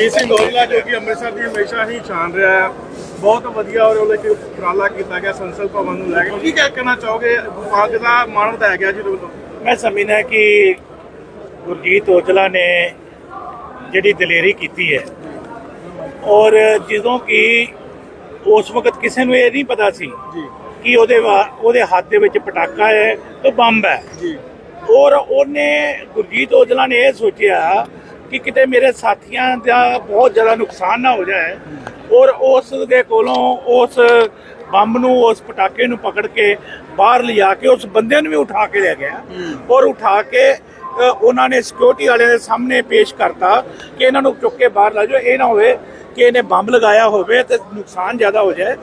ਗੁਰਜੀਤ ਸਿੰਘ ਔਜਲਾ ਜੋ ਕਿ ਅੰਮ੍ਰਿਤਸਰ ਦੀ ਹਮੇਸ਼ਾ ਹੀ ਛਾਣ ਰਿਹਾ ਹੈ। ਬਹੁਤ ਵਧੀਆ ਔਰ ਉਹਲੇ ਕਿ ਉਪਰਾਲਾ ਕੀਤਾ ਗਿਆ ਸੰਸਦ ਭਵਨ ਨੂੰ ਲੈ ਕੇ। ਕੀ ਕਹਿ- ਕਹਿਣਾ ਚਾਹੋਗੇ? ਵਿਭਾਗ ਦਾ ਮਾਣ ਵਧਾਇਆ ਗਿਆ ਜੀ ਵੱਲੋਂ। ਮੈਂ ਸਮਝਦਾ ਕਿ ਗੁਰਜੀਤ ਔਜਲਾ ਨੇ ਜਿਹੜੀ ਦਲੇਰੀ ਕੀਤੀ ਹੈ ਔਰ ਜਦੋਂ ਕਿ ਉਸ ਵਕਤ ਕਿਸੇ ਨੂੰ ਇਹ ਨਹੀਂ ਪਤਾ ਸੀ ਕਿ ਉਹਦੇ ਉਹਦੇ ਹੱਥ ਦੇ ਵਿੱਚ ਪਟਾਕਾ ਹੈ ਤੇ ਬੰਬ ਹੈ। ਔਰ ਉਹਨੇ ਗੁਰਜੀਤ ਔਜਲਾ ਨੇ ਇਹ ਸੋਚਿਆ ਕਿ ਕਿਤੇ ਮੇਰੇ ਸਾਥੀਆਂ ਦਾ ਬਹੁਤ ਜ਼ਿਆਦਾ ਨੁਕਸਾਨ ਨਾ ਹੋ ਜਾਏ ਔਰ ਉਸ ਦੇ ਕੋਲੋਂ ਉਸ ਬੰਬ ਨੂੰ ਉਸ ਪਟਾਕੇ ਨੂੰ ਪਕੜ ਕੇ ਬਾਹਰ ਲਿਜਾ ਕੇ ਉਸ ਬੰਦੇ ਨੂੰ ਵੀ ਉਠਾ ਕੇ ਲੈ ਗਿਆ। ਔਰ ਉਠਾ ਕੇ ਉਹਨਾਂ ਨੇ ਸਿਕਿਉਰਿਟੀ ਵਾਲਿਆਂ ਦੇ ਸਾਹਮਣੇ ਪੇਸ਼ ਕਰਤਾ ਕਿ ਇਹਨਾਂ ਨੂੰ ਚੁੱਕ ਕੇ ਬਾਹਰ ਲਾ ਜਾਓ। ਇਹ ਨਾ ਹੋਵੇ ਕਿ ਇਹਨੇ ਬੰਬ ਲਗਾਇਆ ਹੋਵੇ ਤੇ ਨੁਕਸਾਨ ਜ਼ਿਆਦਾ ਹੋ ਜਾਏ।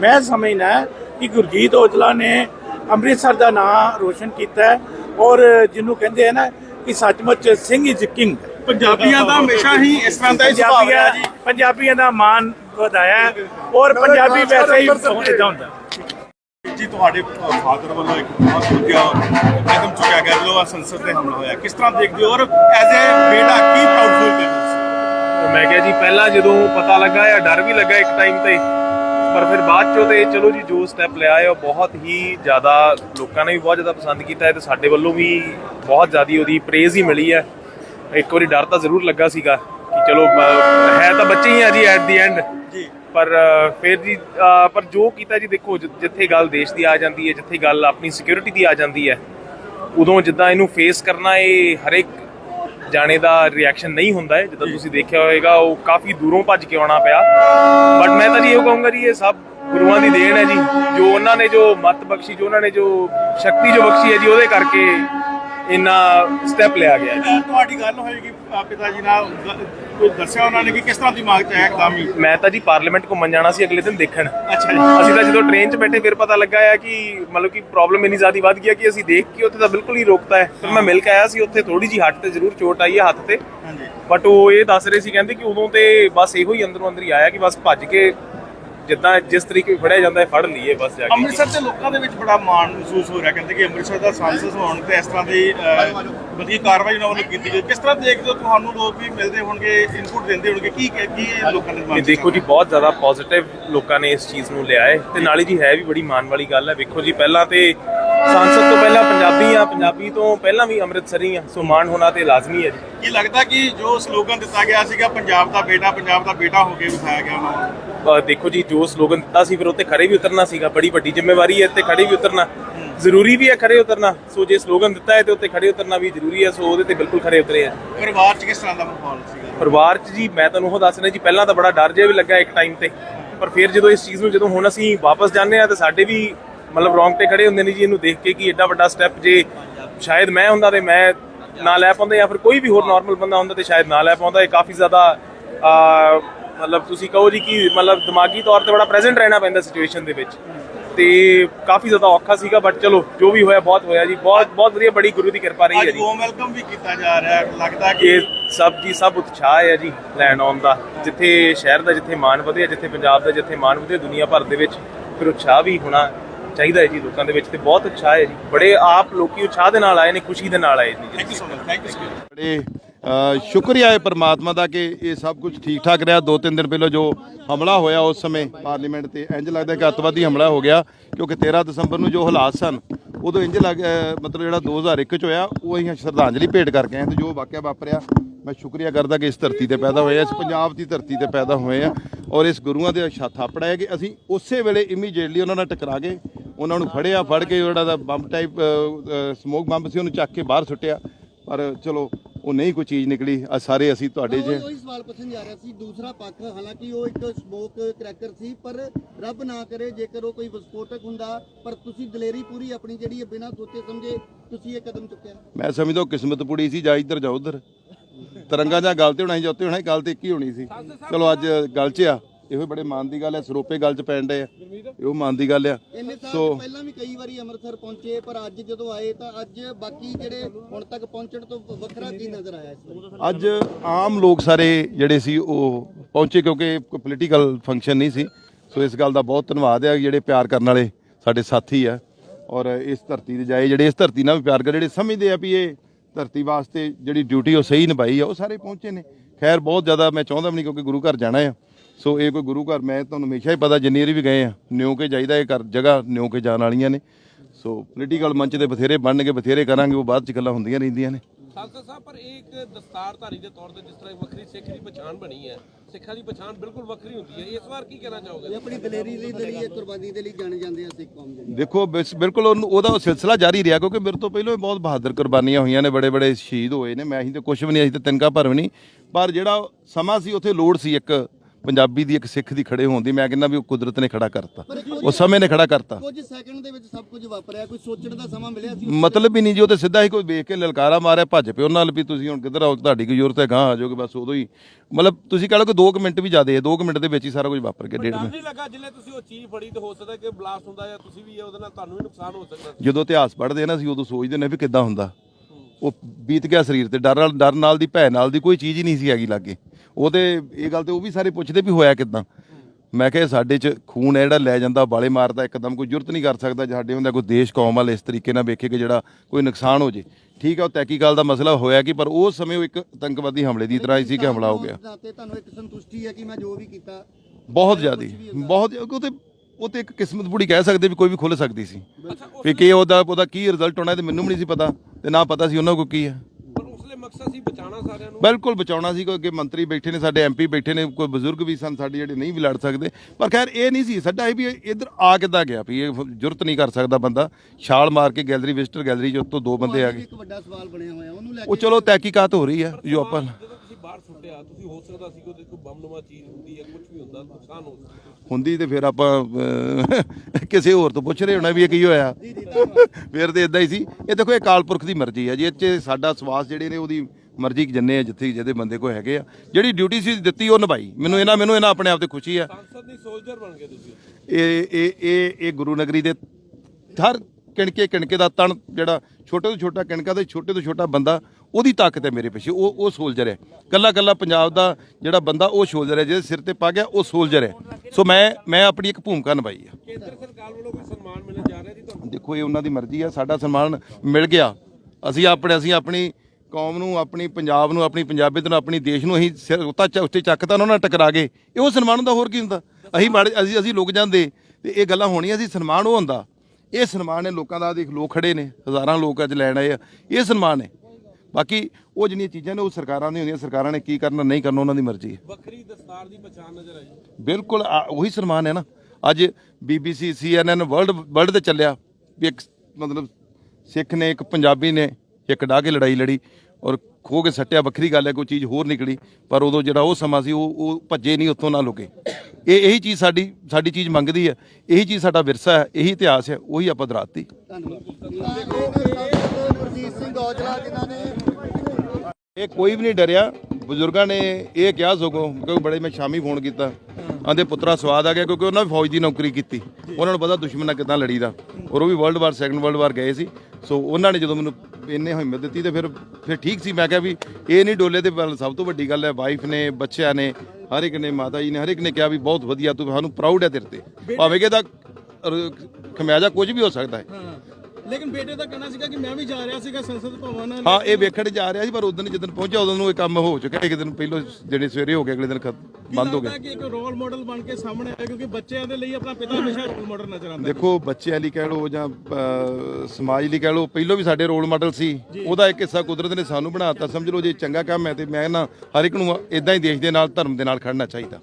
ਮੈਂ ਸਮਝਦਾ ਕਿ ਗੁਰਜੀਤ ਔਜਲਾ ਨੇ ਅੰਮ੍ਰਿਤਸਰ ਦਾ ਨਾਮ ਰੋਸ਼ਨ ਕੀਤਾ ਔਰ ਜਿਹਨੂੰ ਕਹਿੰਦੇ ਆ ਨਾ ਕਿ ਸੱਚਮੁੱਚ ਸਿੰਘ ਇਜ਼ ਕਿੰਗ ਪੰਜਾਬੀਆਂ ਦਾ ਹਮੇਸ਼ਾ ਹੀ ਇਸ ਤਰ੍ਹਾਂ ਦਾ ਹੀ ਸੁਭਾਅ ਰਿਹਾ ਜੀ। ਪੰਜਾਬੀਆਂ ਦਾ ਮਾਣ ਵਧਾਇਆ ਹੈ ਔਰ ਪੰਜਾਬੀ ਵੈਸੇ ਹੀ ਇਦਾਂ ਹੁੰਦਾ। ਜੀ ਤੁਹਾਡੇ ਫਾਦਰ ਵੱਲੋਂ ਇੱਕ ਬਹੁਤ ਵਧੀਆ ਕਦਮ ਚੁੱਕਿਆ ਗਿਆ ਜਦੋਂ ਸੰਸਦ ਤੇ ਹਮਲਾ ਹੋਇਆ। ਕਿਸ ਤਰ੍ਹਾਂ ਦੇਖਦੇ ਹੋ ਔਰ ਐਜ਼ ਅ ਬੇਟਾ ਕੀ ਪ੍ਰਾਊਡ ਫੀਲ ਕਰਦੇ ਮੈਂ ਕਿਹਾ ਜੀ ਪਹਿਲਾਂ ਜਦੋਂ ਪਤਾ ਲੱਗਾ ਜਾਂ ਡਰ ਵੀ ਲੱਗਾ ਇੱਕ ਟਾਈਮ ਤੇ ਪਰ ਫਿਰ ਬਾਅਦ ਚੋਂ ਤੇ ਚਲੋ ਜੀ ਜੋ ਸਟੈਪ ਲਿਆ ਹੈ ਉਹ ਬਹੁਤ ਹੀ ਜ਼ਿਆਦਾ ਲੋਕਾਂ ਨੇ ਵੀ ਬਹੁਤ ਜ਼ਿਆਦਾ ਪਸੰਦ ਕੀਤਾ ਹੈ ਤੇ ਸਾਡੇ ਵੱਲੋਂ ਵੀ ਬਹੁਤ ਜ਼ਿਆਦੀ ਉਹਦੀ ਪ੍ਰੇਜ਼ ਹੀ ਮਿਲੀ ਹੈ। ਇੱਕ ਵਾਰੀ ਡਰ ਤਾਂ ਜ਼ਰੂਰ ਲੱਗਾ ਸੀਗਾ ਕਿ ਚਲੋ ਹੈ ਤਾਂ ਬੱਚੇ ਹੀ ਆ ਜੀ ਐਟ ਦੀ ਐਂਡ ਜੀ। ਪਰ ਫਿਰ ਜੀ ਪਰ ਜੋ ਕੀਤਾ ਜੀ ਦੇਖੋ ਜਿੱਥੇ ਗੱਲ ਦੇਸ਼ ਦੀ ਆ ਜਾਂਦੀ ਹੈ ਜਿੱਥੇ ਗੱਲ ਆਪਣੀ ਸਿਕਿਉਰਿਟੀ ਦੀ ਆ ਜਾਂਦੀ ਹੈ ਉਦੋਂ ਜਿੱਦਾਂ ਇਹਨੂੰ ਫੇਸ ਕਰਨਾ ਇਹ ਹਰੇਕ ਜਾਣੇ ਦਾ ਰਿਐਕਸ਼ਨ ਨਹੀਂ ਹੁੰਦਾ ਹੈ। ਜਿੱਦਾਂ ਤੁਸੀਂ ਦੇਖਿਆ ਹੋਵੇਗਾ ਉਹ ਕਾਫੀ ਦੂਰੋਂ ਭੱਜ ਕੇ ਆਉਣਾ ਪਿਆ। ਬਟ ਮੈਂ ਤਾਂ ਜੀ ਇਹ ਕਹੂੰਗਾ ਜੀ ਇਹ ਸਭ ਗੁਰੂਆਂ ਦੀ ਦੇਣ ਹੈ ਜੀ। ਜੋ ਉਹਨਾਂ ਨੇ ਜੋ ਮਤ ਬਖਸ਼ੀ ਜੋ ਉਹਨਾਂ ਨੇ ਜੋ ਸ਼ਕਤੀ ਜੋ ਬਖਸ਼ੀ ਹੈ ਜੀ ਉਹਦੇ ਕਰਕੇ ਇੰਨਾ ਸਟੈਪ ਲਿਆ ਗਿਆ ਤੁਹਾਡੀ ਗੱਲ ਹੋਏਗੀ ਪਿਤਾ ਜੀ ਨਾਲ ਕੋਈ ਦੱਸਿਆ ਉਹਨਾਂ ਨੇ ਕਿ ਕਿਸ ਤਰ੍ਹਾਂ ਦਿਮਾਗ 'ਚ ਆਇਆ ਹੀ ਮੈਂ ਤਾਂ ਜੀ ਪਾਰਲੀਮੈਂਟ ਘੁੰਮਣ ਜਾਣਾ ਸੀ ਅਗਲੇ ਦਿਨ ਦੇਖਣ। ਅੱਛਾ ਜੀ। ਅਸੀਂ ਤਾਂ ਜਦੋਂ ਟ੍ਰੇਨ 'ਚ ਬੈਠੇ ਫਿਰ ਪਤਾ ਲੱਗਾ ਹੈ ਕਿ ਮਤਲਬ ਕਿ ਪ੍ਰੋਬਲਮ ਇੰਨੀ ਜ਼ਿਆਦਾ ਵੱਧ ਗਿਆ ਕਿ ਅਸੀਂ ਦੇਖ ਕੇ ਉੱਥੇ ਤਾਂ ਬਿਲਕੁਲ ਹੀ ਰੋਕਤਾ ਹੈ। ਫਿਰ ਮੈਂ ਮਿਲ ਕੇ ਆਇਆ ਸੀ ਉੱਥੇ ਥੋੜੀ ਜੀ ਹੱਟ ਤੇ ਜ਼ਰੂਰ ਚੋਟ ਆਈ ਹੈ ਹੱਥ ਤੇ। ਹਾਂਜੀ। ਬਟ ਉਹ ਇਹ ਦੱਸ ਰਹੇ ਸੀ ਕਹਿੰਦੇ ਕਿ ਉਦੋਂ ਤੇ ਬਸ ਇਹੋ ਹੀ ਅੰਦਰੋਂ ਅੰਦਰ ਹੀ ਆਇਆ ਕਿ ਬਸ ਭੱਜ ਕੇ ਜਿੱਦਾਂ ਜਿਸ ਤਰੀਕੇ ਫੜਿਆ ਜਾਂਦਾ ਹੈ ਫੜ ਲਈਏ ਬਸ ਜਾ ਕੇ। ਅੰਮ੍ਰਿਤਸਰ ਦੇ ਲੋਕਾਂ ਦੇ ਵਿੱਚ ਬੜਾ ਮਾਣ ਮਹਿਸੂਸ ਹੋ ਰਿਹਾ ਕਹਿੰਦੇ ਕਿ ਅੰਮ੍ਰਿਤਸਰ ਦਾ ਸਾਂਸਦ ਹੋਣ ਤੇ ਇਸ ਤਰ੍ਹਾਂ ਦੀ ਵਧੀਆ ਕਾਰਵਾਈ ਉਹਨਾਂ ਵੱਲੋਂ ਕੀਤੀ ਗਈ ਕਿਸ ਤਰ੍ਹਾਂ ਦੇਖਦੇ ਹੋ ਤੁਹਾਨੂੰ ਲੋਕ ਵੀ ਮਿਲਦੇ ਹੋਣਗੇ ਇਨਪੁਟ ਦਿੰਦੇ ਹੋਣਗੇ? ਕੀ ਕੀ ਲੋਕਾਂ ਦੇ 'ਚ ਦੇਖੋ ਜੀ ਬਹੁਤ ਜ਼ਿਆਦਾ ਪੋਜ਼ਿਟਿਵ ਲੋਕਾਂ ਨੇ ਇਸ ਚੀਜ਼ ਨੂੰ ਲਿਆ ਹੈ ਤੇ ਨਾਲੇ ਜੀ ਹੈ ਵੀ ਬੜੀ ਮਾਣ ਵਾਲੀ ਗੱਲ ਹੈ। ਵੇਖੋ ਜੀ ਪਹਿਲਾਂ ਤੇ ਸੰਸਦ ਤੋਂ ਪਹਿਲਾਂ ਪੰਜਾਬੀ ਆ ਪੰਜਾਬੀ ਤੋਂ ਪਹਿਲਾਂ ਵੀ ਅੰਮ੍ਰਿਤਸਰੀ ਆ ਸੋ ਮਾਣ ਹੋਣਾ ਤੇ ਲਾਜ਼ਮੀ ਹੈ ਜੀ। ਕੀ ਲੱਗਦਾ ਕਿ ਜੋ ਸਲੋਗਨ ਦਿੱਤਾ ਗਿਆ ਸੀਗਾ ਪੰਜਾਬ ਦਾ ਬੇਟਾ ਪੰਜਾਬ ਦਾ ਬੇਟਾ ਹੋ ਕੇ ਵਿਖਾਇਆ ਗਿਆ ਉਹਨਾਂ ਨੂੰ? ਅਹ ਦੇਖੋ ਜੀ ਜੋ ਸਲੋਗਨ ਦਿੱਤਾ ਸੀ ਫਿਰ ਉੱਤੇ ਖੜੇ ਵੀ ਉਤਰਨਾ ਸੀਗਾ ਬੜੀ ਵੱਡੀ ਜ਼ਿੰਮੇਵਾਰੀ ਹੈ ਤੇ ਖੜੇ ਵੀ ਉਤਰਨਾ। ਜ਼ਰੂਰੀ ਵੀ ਹੈ ਖੜੇ ਉਤਰਨਾ ਸੋ ਜੇ ਸਲੋਗਨ ਦਿੱਤਾ ਹੈ ਤੇ ਉੱਤੇ ਖੜੇ ਉਤਰਨਾ ਵੀ ਜ਼ਰੂਰੀ ਹੈ ਸੋ ਉਹਦੇ ਤੇ ਬਿਲਕੁਲ ਖੜੇ ਉਤਰੇ ਆ। ਪਰਿਵਾਰ 'ਚ ਕਿਸ ਤਰ੍ਹਾਂ ਦਾ ਮਾਹੌਲ ਸੀਗਾ? ਪਰਿਵਾਰ 'ਚ ਜੀ ਮੈਂ ਤੁਹਾਨੂੰ ਉਹ ਦੱਸ ਰਿਹਾ ਜੀ ਪਹਿਲਾਂ ਤਾਂ ਬੜਾ ਡਰ ਜਿਹਾ ਵੀ ਲੱਗਾ ਇੱਕ ਟਾਈਮ ਤੇ। ਪਰ ਫਿਰ ਜਦੋਂ ਇਸ ਚੀਜ਼ ਨੂੰ ਜਦੋਂ ਹੁਣ ਅਸੀਂ ਵਾਪਸ ਜਾਂਦੇ ਆ ਤੇ ਸਾਡੇ ਵੀ ਮਤਲਬ ਰੌਂਗ ਤੇ ਖੜੇ ਹੁੰਦੇ ਨੇ ਜੀ ਇਹਨੂੰ ਦੇਖ ਕੇ ਕਿ ਐਡਾ ਵੱਡਾ ਸਟੈਪ ਜੇ ਸ਼ਾਇਦ ਮੈਂ ਹੁੰਦਾ ਤੇ ਮੈਂ ਨਾ ਲੈ ਪਾਉਂਦਾ ਜਾਂ ਫਿਰ ਕੋਈ ਵੀ ਹੋਰ ਨਾਰਮਲ ਬੰਦਾ ਹੁੰਦਾ ਤੇ ਸ਼ਾਇਦ ਨਾ ਲੈ ਪਾਉਂਦਾ ਇਹ ਕਾਫੀ ਜ਼ਿਆਦਾ ਆ ਮਤਲਬ ਤੁਸੀਂ ਕਹੋ ਜੀ ਕਿ ਮਤਲਬ ਦਿਮਾਗੀ ਤੌਰ ਤੇ ਬੜਾ ਪ੍ਰੈਜ਼ੈਂਟ ਰਹਿਣਾ ਪੈਂਦਾ ਸਿਚੁਏਸ਼ਨ ਦੇ ਵਿੱਚ। ਤੇ ਕਾਫੀ ਜ਼ਿਆਦਾ ਔਖਾ ਸੀਗਾ ਬਟ ਚਲੋ ਜੋ ਵੀ ਹੋਇਆ ਬਹੁਤ ਹੋਇਆ ਜੀ। ਬਹੁਤ ਬਹੁਤ ਵਧੀਆ ਬੜੀ ਗੁਰੂ ਦੀ ਕਿਰਪਾ ਰਹੀ ਹੈ ਅੱਜ ਜੀ। ਵੋਮ ਵੈਲਕਮ ਵੀ ਕੀਤਾ ਜਾ ਰਿਹਾ ਹੈ ਲੱਗਦਾ ਕਿ ਸਭ ਜੀ ਸਭ ਉਤਸ਼ਾਹ ਹੈ ਜੀ ਲੈਣ ਆਉਣ ਦਾ। ਜਿੱਥੇ ਸ਼ਹਿਰ ਦਾ ਜਿੱਥੇ ਮਾਣ ਵਧਿਆ ਜਿੱਥੇ ਪੰਜਾਬ ਦਾ ਜਿੱਥੇ ਮਾਣ ਵਧਿਆ ਦੁਨੀਆ ਭਰ ਦੇ ਵਿੱਚ ਫਿਰ ਉਤਸ਼ਾਹ ਵੀ ਹੋਣਾ ਚਾਹੀਦਾ ਹੈ ਜੀ ਲੋਕਾਂ ਦੇ ਵਿੱਚ ਤੇ ਬਹੁਤ ਉਤਸ਼ਾਹ ਹੈ ਜੀ। ਬੜੇ ਆਪ ਲੋਕੀ ਉਤਸ਼ਾਹ ਦੇ ਨਾਲ ਆਏ ਨੇ ਖੁਸ਼ੀ ਦੇ ਨਾਲ ਆਏ ਨੇ ਜੀ। Thank you so much thank you ਬੜੇ ਸ਼ੁਕਰੀਆ ਹੈ ਪਰਮਾਤਮਾ ਦਾ ਕਿ ਇਹ ਸਭ ਕੁਝ ਠੀਕ ਠਾਕ ਰਿਹਾ। ਦੋ ਤਿੰਨ ਦਿਨ ਪਹਿਲਾਂ ਜੋ ਹਮਲਾ ਹੋਇਆ ਉਸ ਸਮੇਂ ਪਾਰਲੀਮੈਂਟ ਤੇ ਇੰਜ ਲੱਗਦਾ ਕਿ ਅੱਤਵਾਦੀ ਹਮਲਾ ਹੋ ਗਿਆ ਕਿਉਂਕਿ 13 ਦਸੰਬਰ ਨੂੰ ਜੋ ਹਾਲਾਤ ਸਨ ਉਦੋਂ ਇੰਜ ਲੱਗ ਮਤਲਬ ਜਿਹੜਾ 2001 ਚ ਹੋਇਆ ਉਹ ਅਸੀਂ ਸ਼ਰਧਾਂਜਲੀ ਭੇਟ ਕਰਕੇ ਆਏ ਤੇ ਜੋ ਵਾਕਿਆ ਵਾਪਰਿਆ ਮੈਂ ਸ਼ੁਕਰੀਆ ਕਰਦਾ ਕਿ ਇਸ ਧਰਤੀ ਤੇ ਪੈਦਾ ਹੋਏ ਆ ਇਸ ਪੰਜਾਬ ਦੀ ਧਰਤੀ ਤੇ ਪੈਦਾ ਹੋਏ ਆ ਔਰ ਇਸ ਗੁਰੂਆਂ ਦੇ ਥਾਪੜਾ ਹੈ ਕਿ ਅਸੀਂ ਉਸੇ ਵੇਲੇ ਇਮੀਡੀਏਟਲੀ ਉਹਨਾਂ ਨਾਲ ਟਕਰਾ ਕੇ ਉਹਨਾਂ ਨੂੰ ਫੜਿਆ ਫੜ ਕੇ ਜਿਹੜਾ ਦਾ ਬੰਬ ਟਾਈਪ ਸਮੋਕ ਬੰਬ ਸੀ ਉਹਨੂੰ ਚੱਕ ਕੇ ਬਾਹਰ ਸੁੱਟਿਆ। ਪਰ ਚਲੋ ਉਹ ਨਹੀਂ ਕੋਈ ਚੀਜ਼ ਨਿਕਲੀ। ਆ ਸਾਰੇ ਅਸੀਂ ਤੁਹਾਡੇ 'ਚ ਉਹੀ ਸਵਾਲ ਪੁੱਛਣ ਜਾ ਰਿਹਾ ਸੀ ਦੂਸਰਾ ਪੱਖ ਹਾਲਾਂਕਿ ਉਹ ਇੱਕ ਸਮੋਕ ਕ੍ਰੈਕਰ ਸੀ ਪਰ ਰੱਬ ਨਾ ਕਰੇ ਜੇਕਰ ਉਹ ਕੋਈ ਵਿਸਫੋਟਕ ਹੁੰਦਾ ਪਰ ਤੁਸੀਂ ਦਲੇਰੀ ਪੂਰੀ ਆਪਣੀ ਜਿਹੜੀ ਹੈ ਬਿਨਾਂ ਸੋਚੇ ਸਮਝੇ ਤੁਸੀਂ ਇਹ ਕਦਮ ਚੁੱਕਿਆ। ਮੈਂ ਸਮਝਦਾ ਉਹ ਕਿਸਮਤ ਪੁੜੀ ਸੀ ਜਾ ਇੱਧਰ ਜਾ ਉੱਧਰ। ਤਰੰਗਾ ਜਾਂ ਗੱਲ ਤੇ ਹੋਣਾ ਸੀ ਜਾਂ ਉੱਤੇ ਹੋਣਾ ਸੀ, ਗੱਲ ਤੇ ਇੱਕ ਹੀ ਹੋਣੀ ਸੀ। ਚਲੋ ਅੱਜ ਗੱਲ 'ਚ ਆ। ਇਹੋ ਹੀ ਬੜੇ ਮਾਨ ਦੀ ਗੱਲ ਹੈ ਸਰੋਪੇ ਗੱਲ 'ਚ ਪੈਣ ਡਏ ਆ। ਇਹੋ ਮਾਨ ਦੀ ਗੱਲ ਆ। ਇੰਨੇ ਸਾਲ ਸੋ- ਪਹਿਲਾਂ ਵੀ ਕਈ ਵਾਰੀ ਅੰਮ੍ਰਿਤਸਰ ਪਹੁੰਚੇ ਪਰ ਅੱਜ ਜਦੋਂ ਆਏ ਤਾਂ ਅੱਜ ਬਾਕੀ ਜਿਹੜੇ ਹੁਣ ਤੱਕ ਪਹੁੰਚਣ ਤੋਂ ਵੱਖਰਾ ਕੀ ਨਜ਼ਰ ਆਇਆ ਇਸ ਵਾਰ? ਅੱਜ ਆਮ ਲੋਕ ਸਾਰੇ ਜਿਹੜੇ ਸੀ ਉਹ ਪਹੁੰਚੇ ਕਿਉਂਕਿ ਕੋਈ ਪੋਲੀਟੀਕਲ ਫੰਕਸ਼ਨ ਨਹੀਂ ਸੀ। ਸੋ ਇਸ ਗੱਲ ਦਾ ਬਹੁਤ ਧੰਨਵਾਦ ਹੈ ਜਿਹੜੇ ਪਿਆਰ ਕਰਨ ਵਾਲੇ ਸਾਡੇ ਸਾਥੀ ਆ। ਔਰ ਇਸ ਧਰਤੀ ਦੇ ਜਾਏ ਜਿਹੜੇ ਇਸ ਧਰਤੀ ਨਾਲ ਵੀ ਪਿਆਰ ਕਰ ਜਿਹੜੇ ਸਮਝਦੇ ਆ ਵੀ ਇਹ ਧਰਤੀ ਵਾਸਤੇ ਜਿਹੜੀ ਡਿਊਟੀ ਉਹ ਸਹੀ ਨਿਭਾਈ ਆ ਉਹ ਸਾਰੇ ਪਹੁੰਚੇ ਨੇ। ਖੈਰ ਬਹੁਤ ਜ਼ਿਆਦਾ ਮੈਂ ਚਾਹੁੰਦਾ ਵੀ ਨਹੀਂ ਕਿਉਂਕਿ ਗੁਰੂ ਘਰ ਜਾਣਾ ਆ। ਸੋ ਇਹ ਕੋਈ ਗੁਰੂ ਘਰ ਮੈਂ ਤੁਹਾਨੂੰ ਹਮੇਸ਼ਾ ਹੀ ਪਤਾ ਜਿੰਨੀ ਵਾਰੀ ਵੀ ਗਏ ਆ ਨਿਉ ਕੇ ਜਾਈਦਾ ਇਹ ਘਰ ਜਗ੍ਹਾ ਨਿਉ ਕੇ ਜਾਣ ਵਾਲੀਆਂ ਨੇ। ਸੋ ਪੋਲੀਟੀਕਲ ਮੰਚ ਦੇ ਬਥੇਰੇ ਬਣਨਗੇ ਬਥੇਰੇ ਕਰਾਂਗੇ ਉਹ ਬਾਅਦ ਚ ਗੱਲਾਂ ਹੁੰਦੀਆਂ ਰਹਿੰਦੀਆਂ ਨੇ। ਸਾਂਸਦ ਸਾਹਿਬ ਪਰ ਇਹ ਇੱਕ ਦਸਤਾਰਧਾਰੀ ਦੇ ਤੌਰ ਤੇ ਜਿਸ ਤਰ੍ਹਾਂ ਵੱਖਰੀ ਸਿੱਖ ਦੀ ਪਛਾਣ ਬਣੀ ਹੈ ਸਿੱਖਾਂ ਦੀ ਪਛਾਣ ਬਿਲਕੁਲ ਵੱਖਰੀ ਹੁੰਦੀ ਹੈ ਇਸ ਵਾਰ ਕੀ ਕਹਿਣਾ ਚਾਹੋਗੇ? ਇਹ ਆਪਣੀ ਦਲੇਰੀ ਲਈ ਦਲੀਏ ਕੁਰਬਾਨੀ ਦੇ ਲਈ ਜਾਣੇ ਜਾਂਦੇ ਆ ਸਿੱਖ ਕੌਮ ਜਿਹੜੇ। ਦੇਖੋ ਬਿਲਕੁਲ ਉਹਦਾ ਉਹ ਸਿਲਸਿਲਾ ਜਾਰੀ ਰਿਹਾ ਕਿਉਂਕਿ ਮੇਰੇ ਤੋਂ ਪਹਿਲਾਂ ਵੀ ਬਹੁਤ ਬਹਾਦਰ ਕੁਰਬਾਨੀਆਂ ਹੋਈਆਂ ਨੇ ਬੜੇ ਬੜੇ ਸ਼ਹੀਦ ਹੋਏ ਨੇ। ਮੈਂ ਅਸੀਂ ਤੇ ਕੁਝ ਵੀ ਨਹੀਂ ਅਸੀਂ ਤੇ ਤਿੰਨਕਾ ਭਰਮ ਨਹੀਂ ਪਰ ਜਿਹੜਾ ਸਮਾਂ ਸੀ ਉੱਥੇ ਲੋੜ ਸੀ ਇੱਕ ਪੰਜਾਬੀ ਦੀ ਇੱਕ ਸਿੱਖ ਦੀ ਖੜੇ ਹੋਣ ਦੀ ਮੈਂ ਕਹਿੰਦਾ ਵੀ ਉਹ ਕੁਦਰਤ ਨੇ ਖੜਾ ਕਰਤਾ। ਉਹ ਸਮੇਂ ਨੇ ਖੜਾ ਕਰਤਾ। ਕੁਝ ਸੈਕਿੰਡ ਦੇ ਵਿੱਚ ਸਭ ਕੁਝ ਵਾਪਰਿਆ ਕੋਈ ਸੋਚਣ ਦਾ ਸਮਾਂ ਮਿਲਿਆ ਸੀ ਮਤਲਬ ਹੀ ਨਹੀਂ ਜੀ ਉਹ ਤੇ ਸਿੱਧਾ ਹੀ ਕੋਈ ਵੇਖ ਕੇ ਲਲਕਾਰਾ ਮਾਰਿਆ ਭੱਜ ਪਿਓ ਨਾਲ ਵੀ ਤੁਸੀਂ ਹੁਣ ਕਿੱਧਰ ਆਓ ਤੁਹਾਡੀ ਕੀ ਜ਼ਰੂਰਤ ਹੈ ਗਾਂ ਆ ਜਾਓਗੇ ਬਸ ਉਦੋਂ ਹੀ। ਮਤਲਬ ਤੁਸੀਂ ਕਹ ਲਓ ਕਿ 2 ਮਿੰਟ ਵੀ ਜ਼ਿਆਦੇ ਹੈ 2 ਮਿੰਟ ਦੇ ਵਿੱਚ ਹੀ ਸਾਰਾ ਕੁਝ ਵਾਪਰ ਗਿਆ ਡੇਢ ਮਿੰਟ। ਨਹੀਂ ਲੱਗਾ ਜਿੱਲੇ ਤੁਸੀਂ ਉਹ ਚੀਜ਼ ਫੜੀ ਤੇ ਹੋ ਸਕਦਾ ਕਿ ਬਲਾਸਟ ਹੁੰਦਾ ਜਾਂ ਤੁਸੀਂ ਵੀ ਉਹਦੇ ਨਾਲ ਤੁਹਾਨੂੰ ਵੀ ਨੁਕਸਾਨ ਹੋ ਸਕਦਾ ਸੀ। ਜਦੋਂ ਇਤਿਹਾਸ ਪੜ੍ਹਦੇ ਆ ਨਾ ਅਸੀਂ ਉਦੋਂ ਸੋਚਦੇ ਨੇ ਵੀ ਕਿੱਦਾਂ ਹੁੰਦਾ। ਉਹ ਬੀਤ ਗਿਆ ਸਰੀਰ ਤੇ ਡਰ ਨਾਲ ਡਰ ਨਾਲ ਦੀ ਭੈ ਨਾਲ ਦੀ ਕੋਈ ਚੀਜ਼ ਹੀ ਨਹੀਂ ਸੀ ਹੈਗੀ ਲਾਗੇ। ਉਹ ਤੇ ਇਹ ਗੱਲ ਤੇ ਉਹ ਵੀ ਸਾਰੇ ਪੁੱਛਦੇ ਵੀ ਹੋਇਆ ਕਿੱਦਾਂ। ਮੈਂ ਕਿਹਾ ਸਾਡੇ ਚ ਖੂਨ ਹੈ ਜਿਹੜਾ ਲੈ ਜਾਂਦਾ ਬਾਲੇ ਮਾਰਦਾ ਇੱਕਦਮ ਕੋਈ ਜ਼ਰੂਰਤ ਨਹੀਂ ਕਰ ਸਕਦਾ ਜੇ ਸਾਡੇ ਹੁੰਦਾ ਕੋਈ ਦੇਸ਼ ਕੌਮ ਵਾਲੇ ਇਸ ਤਰੀਕੇ ਨਾਲ ਵੇਖੇ ਕਿ ਜਿਹੜਾ ਕੋਈ ਨੁਕਸਾਨ ਹੋ ਜੇ। ਠੀਕ ਹੈ ਉਹ ਤਹਿਕੀਕਾਲ ਦਾ ਮਸਲਾ ਹੋਇਆ ਕਿ ਪਰ ਉਸ ਸਮੇਂ ਉਹ ਇੱਕ ਆਤੰਕਵਾਦੀ ਹਮਲੇ ਦੀ ਤਰ੍ਹਾਂ ਹੀ ਸੀ ਕਿ ਹਮਲਾ ਹੋ ਗਿਆ। ਤੇ ਤੁਹਾਨੂੰ ਇੱਕ ਸੰਤੁਸ਼ਟੀ ਹੈ ਕਿ ਮੈਂ ਜੋ ਵੀ ਕੀਤਾ ਬਹੁਤ ਜ਼ਿਆਦੀ ਬਹੁਤ ਉਹ ਤੇ ਉਹ ਤੇ ਇੱਕ ਕਿਸਮਤ ਬੁੜੀ ਕਹਿ ਸਕਦੇ ਵੀ ਕੋਈ ਵੀ ਖੁੱਲ ਸਕਦੀ ਸੀ। ਵੀ ਕੀ ਉਹਦਾ ਉਹਦਾ ਕੀ ਰਿਜ਼ਲਟ ਹੋਣਾ ਇਹ ਤੇ ਮੈਨੂੰ ਵੀ ਨਹੀਂ ਸੀ ਪਤਾ ਤੇ ਨਾ ਪਤਾ ਸੀ ਉਹਨਾਂ ਕੋਲ ਕੀ ਹੈ। ਮਕਸਦ ਸੀ ਬਚਾਉਣਾ ਸਾਰਿਆਂ ਨੂੰ? ਬਿਲਕੁਲ ਬਚਾਉਣਾ ਸੀ ਕੋਈ ਅੱਗੇ ਮੰਤਰੀ ਬੈਠੇ ਨੇ ਸਾਡੇ ਐਮਪੀ ਬੈਠੇ ਨੇ ਕੋਈ ਬਜ਼ੁਰਗ ਵੀ ਸਨ ਸਾਡੇ ਜਿਹੜੇ ਨਹੀਂ ਵੀ ਲੜ ਸਕਦੇ। ਪਰ ਖੈਰ ਇਹ ਨਹੀਂ ਸੀ ਸਾਡਾ ਇਹ ਵੀ ਇੱਧਰ ਆ ਕਿੱਦਾਂ ਗਿਆ ਵੀ ਇਹ ਜੁਰਤ ਨਹੀਂ ਕਰ ਸਕਦਾ ਬੰਦਾ। ਛਾਲ ਮਾਰ ਕੇ ਗੈਲਰੀ ਵਿਜ਼ਟਰ ਗੈਲਰੀ ਚ ਉੱਤੋਂ ਦੋ ਬੰਦੇ ਆ ਗਏ। ਇੱਕ ਵੱਡਾ ਸਵਾਲ ਬਣਿਆ ਹੋਇਆ ਉਹਨੂੰ ਲੈ ਉਹ ਚਲੋ ਤਹਿਕੀਕਾਤ ਹੋ ਰਹੀ ਹੈ ਜੋ ਆਪਾਂ ਜਦੋਂ ਬਾਹਰ ਸੁੱਟਿਆ ਤੁਸੀਂ ਹੋ ਸਕਦਾ ਸੀ ਕਿ ਉਹਦੇ ਕੋਈ ਬੰਮਨੁਮਾ ਚੀਜ਼ ਹੁੰਦੀ ਹੈ ਕੁਝ ਵੀ ਹੁੰਦਾ ਨੁਕਸਾਨ ਹੋ ਸਕਦਾ। ਹੁੰਦੀ ਤੇ ਫਿਰ ਆਪਾਂ ਅਹ, ਕਿਸੇ ਹੋਰ ਤੋਂ ਪੁੱਛ ਰਹੇ ਹੋਣਾ ਵੀ ਇਹ ਕੀ ਹੋਇਆ। ਫਿਰ ਤੇ ਇਦਾਂ ਹੀ ਸੀ। ਇਹ ਦੇਖੋ ਇਹ ਕਾਲਪੁਰਖ ਦੀ ਮਰਜ਼ੀ ਹੈ ਜੀ ਇਹ 'ਚ ਸਾਡਾ ਸਵਾਸ ਜਿਹੜੇ ਨੇ ਉਹਦੀ ਮਰਜ਼ੀ ਜੰਨੇ ਆ ਜਿੱਥੇ ਜਿਹਦੇ ਬੰਦੇ ਕੋ ਹੈਗੇ ਆ। ਜਿਹੜੀ ਡਿਊਟੀ ਸੀ ਦਿੱਤੀ ਉਹ ਨਿਭਾਈ। ਮੈਨੂੰ ਇਹਨਾਂ ਮੈਨੂੰ ਇਹਨਾਂ ਆਪਣੇ ਆਪ ਤੇ ਖੁਸ਼ੀ ਆ। ਸੰਸਦ ਦੀ ਸੋਲਜਰ ਬਣ ਗਏ ਤੁਸੀਂ। ਇਹ ਇਹ ਇਹ ਇਹ ਗੁਰੂ ਨਗਰੀ ਦੇ ਹਰ ਕਿਣਕੇ ਕਿਣਕੇ ਦਾ ਤਣ ਜਿਹੜਾ ਛੋਟੇ ਤੋਂ ਛੋਟਾ ਕਿਣਕਾ ਤੇ ਛੋਟੇ ਤੋਂ ਛੋਟਾ ਬੰਦਾ ਉਹਦੀ ਤਾਕਤ ਹੈ ਮੇਰੇ ਪਿੱਛੇ। ਉਹ ਉਹ ਸੋਲਜਰ ਹੈ। ਕੱਲਾ ਕੱਲਾ ਪੰਜਾਬ ਦਾ ਜਿਹੜਾ ਬੰਦਾ ਉਹ ਸੋਲਜਰ ਹੈ। ਜਿਹਦੇ ਸਿਰ ਤੇ ਪਾ ਗਿਆ ਉਹ ਸੋਲਜਰ ਹੈ। ਸੋ ਮੈਂ ਮੈਂ ਆਪਣੀ ਇੱਕ ਭੂਮਿਕਾ ਨਿਭਾਈ ਆ। ਕੇਂਦਰ ਸਰਕਾਰ ਵੱਲੋਂ ਕੋਈ ਸਨਮਾਨ ਮਿਲਣ ਜਾ ਰਿਹਾ ਜੀ ਤੁਹਾਨੂੰ? ਦੇਖੋ ਇਹ ਉਹਨਾਂ ਦੀ ਮਰਜ਼ੀ ਆ। ਸਾਡਾ ਸਨਮਾਨ ਮਿਲ ਗਿਆ। ਅਸੀਂ ਆਪਣੇ ਅਸੀਂ ਆਪਣੀ ਕੌਮ ਨੂੰ ਆਪਣੀ ਪੰਜਾਬ ਨੂੰ ਆਪਣੀ ਪੰਜਾਬੀਅਤ ਨੂੰ ਆਪਣੀ ਦੇਸ਼ ਨੂੰ ਅਸੀਂ ਸਿਰ ਉੱਤਾ ਚ ਉੱਤੇ ਚੱਕਤਾ ਉਹਨਾਂ ਨਾਲ ਟਕਰਾ ਗਏ ਇਹ ਉਹ ਸਨਮਾਨ ਹੁੰਦਾ ਹੋਰ ਕੀ ਹੁੰਦਾ? ਅਸੀਂ ਮਾੜੇ ਅਸੀਂ ਅਸੀਂ ਲੁਕ ਜਾਂਦੇ ਤੇ ਇਹ ਗੱਲਾਂ ਹੋਣੀਆਂ ਸੀ। ਸਨਮਾਨ ਉਹ ਹੁੰਦਾ ਇਹ ਸਨਮਾਨ ਹੈ ਲੋਕਾਂ ਦਾ ਦੇਖ ਲੋਕ ਖੜੇ ਨੇ ਹਜ਼ਾਰਾਂ ਲੋਕ ਅੱਜ ਲੈਣ ਆਏ ਆ। ਇਹ ਸਨਮਾਨ ਹੈ ਬਾਕੀ ਉਹ ਜਿਹੜੀਆਂ ਚੀਜ਼ਾਂ ਨੇ ਉਹ ਸਰਕਾਰਾਂ ਦੀਆਂ ਹੁੰਦੀਆਂ ਸਰਕਾਰਾਂ ਨੇ ਕੀ ਕਰਨਾ ਨਹੀਂ ਕਰਨਾ ਉਹਨਾਂ ਦੀ ਮਰਜ਼ੀ ਹੈ। ਵੱਖਰੀ ਦਸਤਾਰ ਦੀ ਪਛਾਣ ਨਜ਼ਰ ਆਈ। ਬਿਲਕੁਲ ਆ- ਉਹੀ ਸਨਮਾਨ ਹੈ ਨਾ। ਅੱਜ ਬੀਬੀਸੀ ਸੀਐਨਐਨ ਵਰਲਡ ਵਰਲਡ ਤੇ ਚੱਲਿਆ ਵੀ ਇੱਕ ਮਤਲਬ ਸਿੱਖ ਨੇ ਇੱਕ ਪੰਜਾਬੀ ਨੇ ਇੱਕ ਡਾਹ ਕੇ ਲੜਾਈ ਲੜੀ। ਔਰ ਖੋ ਕੇ ਸੱਟਿਆ, ਵੱਖਰੀ ਗੱਲ ਹੈ, ਕੋਈ ਚੀਜ਼ ਹੋਰ ਨਿਕਲੀ, ਪਰ ਉਦੋਂ ਜਿਹੜਾ ਉਹ ਸਮਾਂ ਸੀ, ਉਹ ਉਹ ਭੱਜੇ ਨਹੀਂ, ਉੱਥੋਂ ਨਾ ਲੁਕੇ। ਇਹ ਇਹੀ ਚੀਜ਼ ਸਾਡੀ ਸਾਡੀ ਚੀਜ਼ ਮੰਗਦੀ ਹੈ, ਇਹੀ ਚੀਜ਼ ਸਾਡਾ ਵਿਰਸਾ ਹੈ, ਇਹੀ ਇਤਿਹਾਸ ਹੈ, ਉਹੀ ਆਪਾਂ ਦਰਾਤੀ। ਇਹ ਕੋਈ ਵੀ ਨਹੀਂ ਡਰਿਆ ਬਜ਼ੁਰਗਾਂ ਨੇ ਇਹ ਕਿਹਾ ਸਗੋਂ ਕਿਉਂਕਿ ਬੜੇ ਮੈਂ ਸ਼ਾਮੀ ਫੋਨ ਕੀਤਾ। ਆਂਦੇ ਪੁੱਤਰਾ ਸਵਾਦ ਆ ਗਿਆ ਕਿਉਂਕਿ ਉਹਨਾਂ ਵੀ ਫੌਜ ਦੀ ਨੌਕਰੀ ਕੀਤੀ। ਉਹਨਾਂ ਨੂੰ ਪਤਾ ਦੁਸ਼ਮਣ ਨਾਲ ਕਿੱਦਾਂ ਲੜੀਦਾ। ਔਰ ਉਹ ਵੀ world war second world war ਗਏ ਸੀ। ਸੋ ਉਹਨਾਂ ਨੇ ਜਦੋਂ ਮੈਨੂੰ ਇੰਨੇ ਹਿੰਮਤ ਦਿੱਤੀ ਤੇ ਫਿਰ ਫਿਰ ਠੀਕ ਸੀ। ਮੈਂ ਕਿਹਾ ਵੀ ਇਹ ਨਹੀਂ ਡੋਲੇ ਤੇ ਵੱਲ ਸਭ ਤੋਂ ਵੱਡੀ ਗੱਲ ਹੈ ਵਾਈਫ ਨੇ ਬੱਚਿਆਂ ਨੇ ਹਰ ਇੱਕ ਨੇ ਮਾਤਾ ਜੀ ਨੇ ਹਰ ਇੱਕ ਨੇ ਕਿਹਾ ਵੀ ਬਹੁਤ ਵਧੀਆ ਤੂੰ ਸਾਨੂੰ ਪ੍ਰਾਊਡ ਹੈ ਤੇਰੇ ਤੇ। ਭਾਵੇਂ ਕਿ ਅਰ- ਖਮਿਆਜਾ ਕੁਝ ਵੀ ਹੋ ਸਕਦਾ ਹੈ। ਲੇਕਿਨ ਬੇਟੇ ਦਾ ਕਹਿਣਾ ਸੀਗਾ ਕਿ ਮੈਂ ਵੀ ਜਾ ਰਿਹਾ ਸੀਗਾ ਸੰਸਦ ਭਵਨ ਹਾਂ ਇਹ ਵੇਖਣ ਜਾ ਰਿਹਾ ਸੀ ਪਰ ਉਦੋਂ ਜਦੋਂ ਪਹੁੰਚਿਆ ਉਦੋਂ ਨੂੰ ਇਹ ਕੰਮ ਹੋ ਚੁੱਕਿਆ। ਇੱਕ ਦਿਨ ਪਹਿਲਾਂ ਜਿਹੜੇ ਸਵੇਰੇ ਹੋ ਗਿਆ ਅਗਲੇ ਦਿਨ ਬੰਦ ਹੋ ਗਿਆ। ਕਿ ਇੱਕ ਰੋਲ ਮਾਡਲ ਬਣ ਕੇ ਸਾਹਮਣੇ ਆਇਆ ਕਿਉਂਕਿ ਬੱਚਿਆਂ ਦੇ ਲਈ ਆਪਣਾ ਪਿਤਾ ਹਮੇਸ਼ਾ ਰੋਲ ਮਾਡਲ ਨਜ਼ਰ ਆਉਂਦਾ ਦੇਖੋ ਬੱਚਿਆਂ ਲਈ ਕਹਿ ਲਓ ਜਾਂ ਸਮਾਜ ਲਈ ਕਹਿ ਲਓ ਪਹਿਲਾਂ ਵੀ ਸਾਡੇ ਰੋਲ ਮਾਡਲ ਸੀ। ਉਹਦਾ ਇੱਕ ਹਿੱਸਾ ਕੁਦਰਤ ਨੇ ਸਾਨੂੰ ਬਣਾਤਾ। ਸਮਝ ਲਓ ਜੇ ਚੰਗਾ ਕੰਮ ਹੈ ਤੇ ਮੈਂ ਨਾ ਹਰ ਇੱਕ ਨੂੰ ਇਦਾਂ ਹੀ ਦੇਸ਼ ਦੇ ਨਾਲ ਧਰਮ ਦੇ ਨਾਲ ਖੜਨਾ ਚਾਹੀਦਾ।